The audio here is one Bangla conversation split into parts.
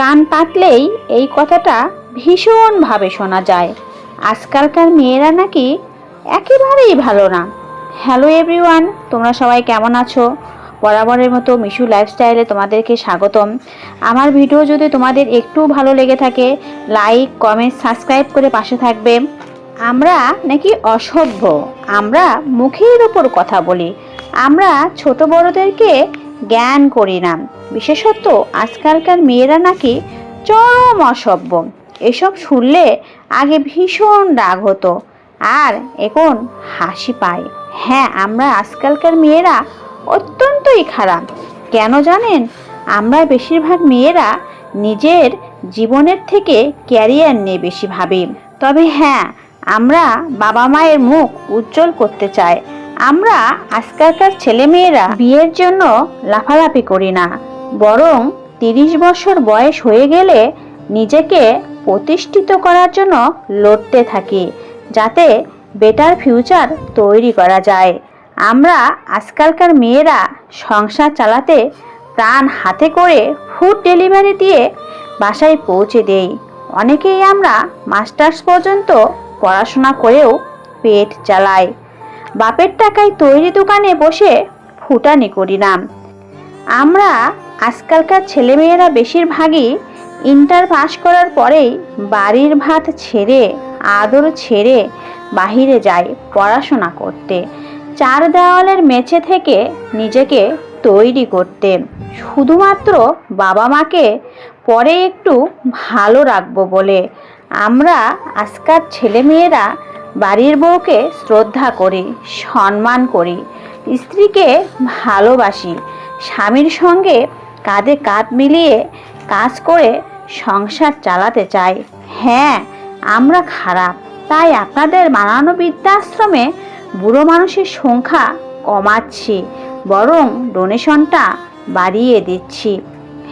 কান পাতলেই এই কথাটা ভীষণভাবে শোনা যায়। আজকালকার মেয়েরা নাকি একেবারেই ভালো না। হ্যালো এভরিওয়ান, তোমরা সবাই কেমন আছো? বরাবরের মতো মিশু লাইফস্টাইলে তোমাদেরকে স্বাগতম। আমার ভিডিও যদি তোমাদের একটু ভালো লেগে থাকে, লাইক, কমেন্ট, সাবস্ক্রাইব করে পাশে থাকবে। আমরা নাকি অসভ্য, আমরা মুখের উপর কথা বলি। আমরা ছোট বড়দেরকে জ্ঞান করি না। বিশেষত আজকালকার মেয়েরা নাকি চরম অসভ্য। এসব শুনলে আগে ভীষণ রাগ হতো আর এখন হাসি পায়। হ্যাঁ আমরা আজকালকার মেয়েরা অত্যন্তই খারাপ। কেন জানেন? আমরা বেশিরভাগ মেয়েরা নিজের জীবনের থেকে ক্যারিয়ার নিয়ে বেশি ভাবি। তবে হ্যাঁ আমরা বাবা মায়ের মুখ উজ্জ্বল করতে চাই। আমরা আজকালকার ছেলেমেয়েরা বিয়ের জন্য লাফালাফি করি না। বরং তিরিশ বছর বয়স হয়ে গেলে নিজেকে প্রতিষ্ঠিত করার জন্য লড়তে থাকি, যাতে বেটার ফিউচার তৈরি করা যায়। আমরা আজকালকার মেয়েরা সংসার চালাতে প্রাণ হাতে করে ফুড ডেলিভারি দিয়ে বাসায় পৌঁছে দেই। অনেকেই আমরা মাস্টার্স পর্যন্ত পড়াশোনা করেও পেট চালাই বাপের টাকায় তৈরি দোকানে বসে ফুটানি করি না আমরা আজকালকার ছেলেমেয়েরা বেশিরভাগই ইন্টার পাস করার পরেই বাড়ির ভাত ছেড়ে, আদর ছেড়ে বাহিরে যায় পড়াশোনা করতে। চার দেওয়ালের মেঝে থেকে নিজেকে তৈরি করতে। শুধুমাত্র বাবা মাকে পরে একটু ভালো রাখব বলে। আমরা আজকাল ছেলেমেয়েরা বাড়ির বউকে শ্রদ্ধা করি, সম্মান করি, স্ত্রীকে ভালোবাসি, স্বামীর সঙ্গে কাঁধে কাঁধ মিলিয়ে কাজ করে সংসার চালাতে চাই। হ্যাঁ আমরা খারাপ, তাই আপনাদের মানানো বৃদ্ধাশ্রমে বুড়ো মানুষের সংখ্যা কমাচ্ছি, বরং ডোনেশনটা বাড়িয়ে দিচ্ছি।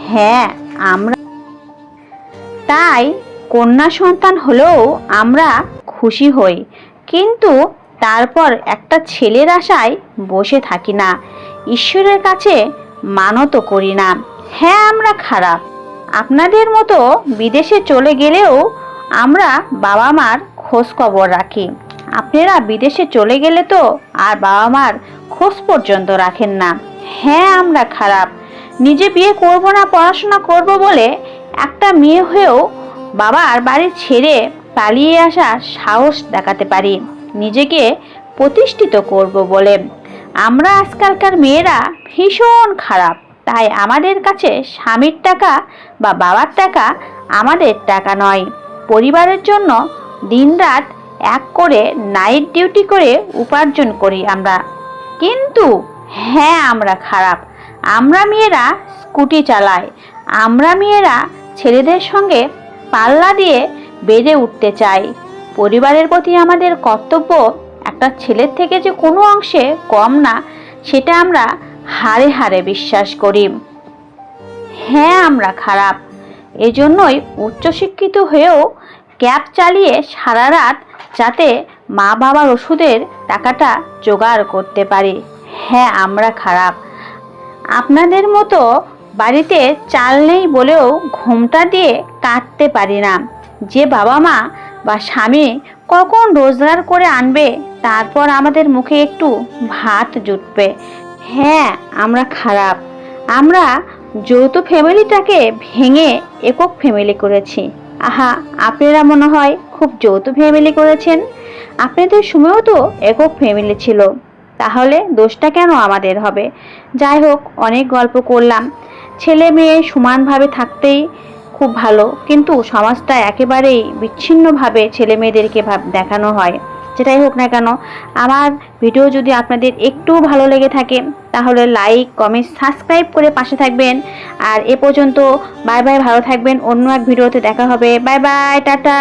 হ্যাঁ আমরা তাই কন্যা সন্তান হলেও আমরা খুশি হই। কিন্তু তারপর একটা ছেলের আশায় বসে থাকি না। ঈশ্বরের কাছে মানত করি না। হ্যাঁ আমরা খারাপ। আপনাদের মতো বিদেশে চলে গেলেও আমরা বাবা মার খোঁজ খবর রাখি। আপনারা বিদেশে চলে গেলে তো আর বাবা মার খোঁজ পর্যন্ত রাখেন না। হ্যাঁ আমরা খারাপ। নিজে বিয়ে করব না, পড়াশোনা করব বলে একটা মেয়ে হয়েও বাবার বাড়ি ছেড়ে পালিয়ে আসার সাহস দেখাতে পারি। নিজেকে প্রতিষ্ঠিত করব বলে। আমরা আজকালকার মেয়েরা ভীষণ খারাপ। তাই আমাদের কাছে স্বামীর টাকা বা বাবার টাকা আমাদের টাকা নয়। পরিবারের জন্য দিনরাত এক করে নাইট ডিউটি করে উপার্জন করি আমরা। কিন্তু হ্যাঁ আমরা খারাপ। আমরা মেয়েরা স্কুটি চালাই। আমরা মেয়েরা ছেলেদের সঙ্গে পাল্লা দিয়ে বেড়ে উঠতে চাই। পরিবারের প্রতি আমাদের কর্তব্য একটা ছেলের থেকে যে কোনো অংশে কম না, সেটা আমরা হারে হারে বিশ্বাস করি। হ্যাঁ আমরা খারাপ। এজন্যই উচ্চশিক্ষিত হয়েও ক্যাব চালিয়ে সারা রাত যাতে মা বাবার ওষুধের টাকাটা জোগাড় করতে পারি। হ্যাঁ আমরা খারাপ। আপনাদের মতো বাড়িতে চাল নেই বলেও ঘুমটা দিয়ে কাটতে পারি না। যে বাবা মা বা স্বামী কখন রোজগার করে আনবে, তারপর আমাদের মুখে একটু ভাত জুটবে। হ্যাঁ আমরা খারাপ। আমরা যৌথ ফ্যামিলিটাকে ভেঙে একক ফ্যামিলি করেছি। আহা, আপনারা মনে হয় খুব যৌথ ফ্যামিলি করেছেন? আপনাদের সময়ও তো একক ফ্যামিলি ছিল। তাহলে দোষটা কেন আমাদের হবে? যাই হোক, অনেক গল্প করলাম। ছেলে মেয়ে সমানভাবে থাকতেই খুব ভালো। কিন্তু সমাজটা একেবারেই বিচ্ছিন্নভাবে ছেলে মেয়েদেরকে দেখানো হয়। যেটাই হোক না কেন, আমার ভিডিও যদি আপনাদের একটু ভালো লেগে থাকে, তাহলে লাইক, কমেন্ট, সাবস্ক্রাইব করে পাশে থাকবেন। আর এ পর্যন্ত বাই বাই, ভালো থাকবেন। অন্য এক ভিডিওতে দেখা হবে। Bye bye, tata.